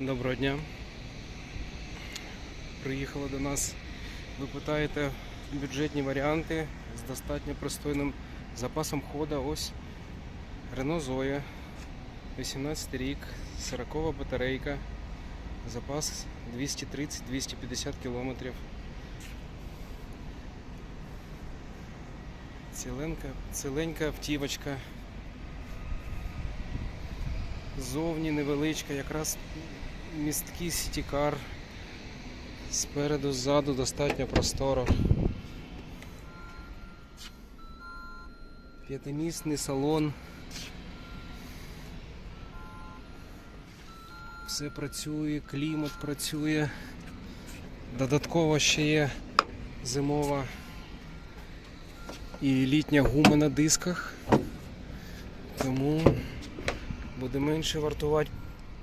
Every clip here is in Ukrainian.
Доброго дня. Приїхали до нас. Ви питаєте бюджетні варіанти з достатньо пристойним запасом хода. Ось Renault Zoe, 18 рік, 40 батарейка, запас 230-250 кілометрів. Ціленька, ціленька автівочка. Зовні невеличка, якраз місткий сітікар. Спереду, ззаду достатньо просторо. П'ятимісний салон. Все працює, клімат працює. Додатково ще є зимова і літня гума на дисках. Тому буде менше вартувати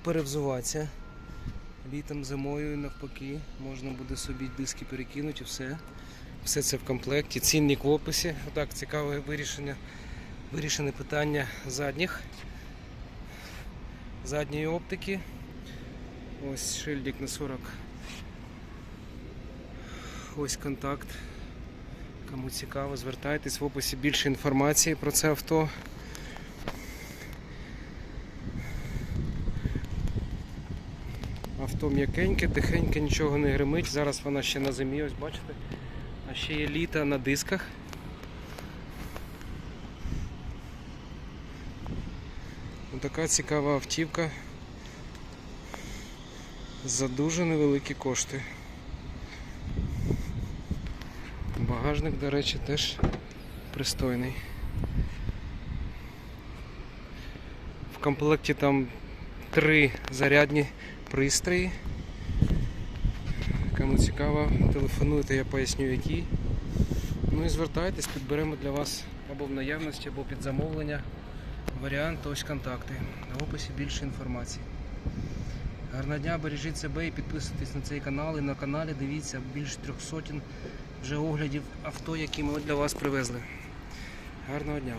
перевзуватися. Літом зимою навпаки можна буде собі диски перекинути і все. Все це в комплекті. Цінник в описі. Отак цікаве вирішення. Вирішене питання задніх. Задньої оптики. Ось шильдик на 40. Ось контакт. Кому цікаво, звертайтесь в описі більше інформації про це авто. Авто м'якеньке, тихеньке, нічого не гримить. Зараз вона ще на зимі, ось бачите. А ще є літа на дисках. Ось така цікава автівка. За дуже невеликі кошти. Багажник, до речі, теж пристойний. В комплекті там три зарядні пристрої. Кому цікаво, телефонуйте, я поясню які. Ну і звертайтесь, підберемо для вас або в наявності, або під замовлення. Варіант, ось контакти. В описі більше інформації. Гарного дня, бережіть себе і підписуйтесь на цей канал. І на каналі дивіться більше трьох сотень вже оглядів авто, які ми для вас привезли. Гарного дня!